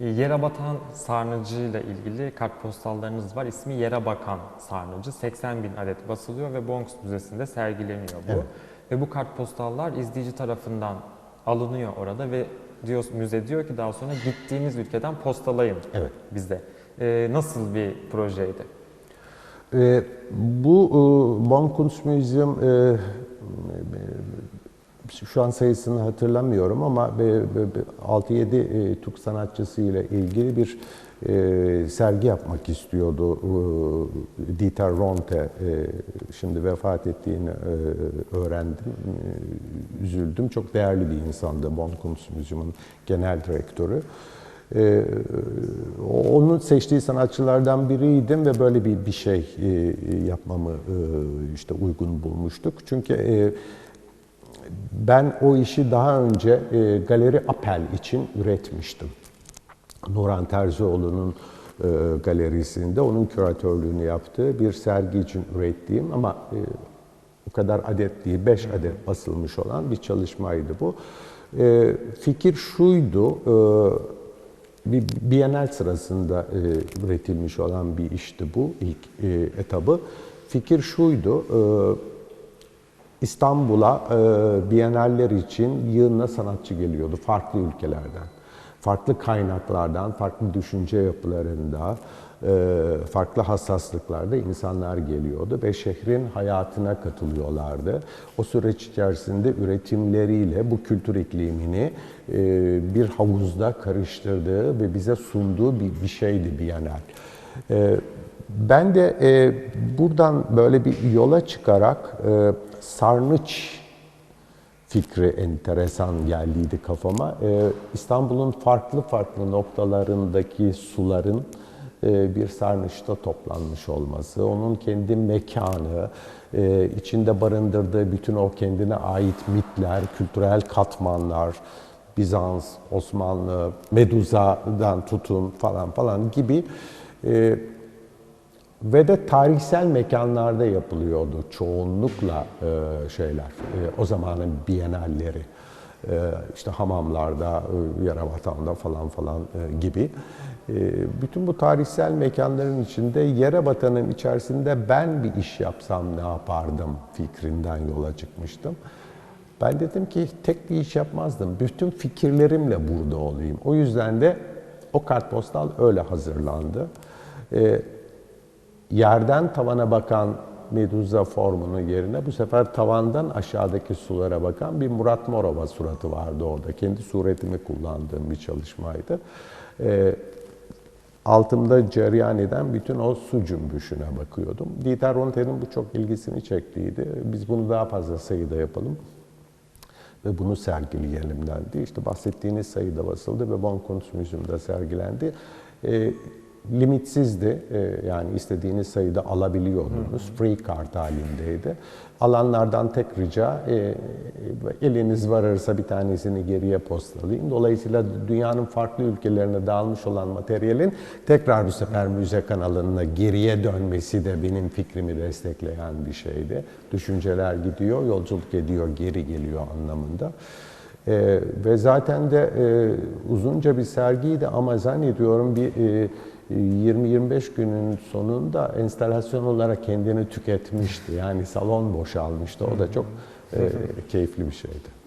E, Yere batan sarnıcı ile ilgili kartpostallarınız var. İsmi Yere Bakan Sarnıcı. 80 bin adet basılıyor ve Bonks Müzesi'nde sergileniyor bu. Evet. Ve bu kartpostallar izleyici tarafından alınıyor orada ve diyor, müze diyor ki daha sonra gittiğiniz ülkeden postalayın Evet. bizde. E, nasıl bir projeydi? E, bu e, Bonkunstmuseum e, e, şu an sayısını hatırlamıyorum ama be- be- be- 6-7 e, Türk sanatçısı ile ilgili bir e, sergi yapmak istiyordu. E, Dieter Ronte şimdi vefat ettiğini öğrendim. Üzüldüm. Çok değerli bir insandı Bonkunstmuseum'un genel direktörü. Ee, onun seçtiği sanatçılardan biriydim ve böyle bir bir şey yapmamı işte uygun bulmuştuk. Çünkü ben o işi daha önce e, Galeri Apel için üretmiştim. Nurhan Terzioğlu'nun e, galerisinde onun küratörlüğünü yaptığı bir sergi için ürettiğim ama e, o kadar adet değil, 5 adet basılmış olan bir çalışmaydı bu. E, fikir şuydu, e, bir Bienal sırasında e, üretilmiş olan bir işti bu ilk e, etabı. Fikir şuydu, e, İstanbul'a e, Biennaller için yığınla sanatçı geliyordu farklı ülkelerden. Farklı kaynaklardan, farklı düşünce yapılarında, e, farklı hassaslıklarda insanlar geliyordu ve şehrin hayatına katılıyorlardı. O süreç içerisinde üretimleriyle bu kültür iklimini e, bir havuzda karıştırdığı ve bize sunduğu bir, bir şeydi Biennale. E, ben de e, buradan böyle bir yola çıkarak e, sarnıç fikri enteresan geldiydi kafama. E, İstanbul'un farklı farklı noktalarındaki suların e, bir sarnıçta toplanmış olması, onun kendi mekanı, e, içinde barındırdığı bütün o kendine ait mitler, kültürel katmanlar, Bizans, Osmanlı, Meduza'dan tutun falan falan gibi e, ve de tarihsel mekanlarda yapılıyordu çoğunlukla e, şeyler, e, o zamanın bienalleri. E, işte hamamlarda, e, Yerebatan'da falan falan e, gibi. E, bütün bu tarihsel mekanların içinde Yerebatan'ın içerisinde ben bir iş yapsam ne yapardım fikrinden yola çıkmıştım. Ben dedim ki tek bir iş yapmazdım. Bütün fikirlerimle burada olayım. O yüzden de o kartpostal öyle hazırlandı. E, yerden tavana bakan Meduza formunun yerine bu sefer tavandan aşağıdaki sulara bakan bir Murat Morova suratı vardı orada. Kendi suretimi kullandığım bir çalışmaydı. Ee, altımda cereyan eden bütün o su cümbüşüne bakıyordum. Dieter Ronte'nin bu çok ilgisini çektiydi. Biz bunu daha fazla sayıda yapalım ve bunu sergileyelim dendi. İşte bahsettiğiniz sayıda basıldı ve Bonkunst Müziği'nde sergilendi. E, limitsizdi. E, yani istediğiniz sayıda alabiliyordunuz. Free card halindeydi. Alanlardan tek rica e, eliniz varırsa bir tanesini geriye postalayın. Dolayısıyla dünyanın farklı ülkelerine dağılmış olan materyalin tekrar bu sefer müze kanalına geriye dönmesi de benim fikrimi destekleyen bir şeydi. Düşünceler gidiyor, yolculuk ediyor, geri geliyor anlamında. Ee, ve zaten de e, uzunca bir sergiydi ama zannediyorum bir e, 20-25 günün sonunda enstalasyon olarak kendini tüketmişti. Yani salon boşalmıştı. O da çok e, keyifli bir şeydi.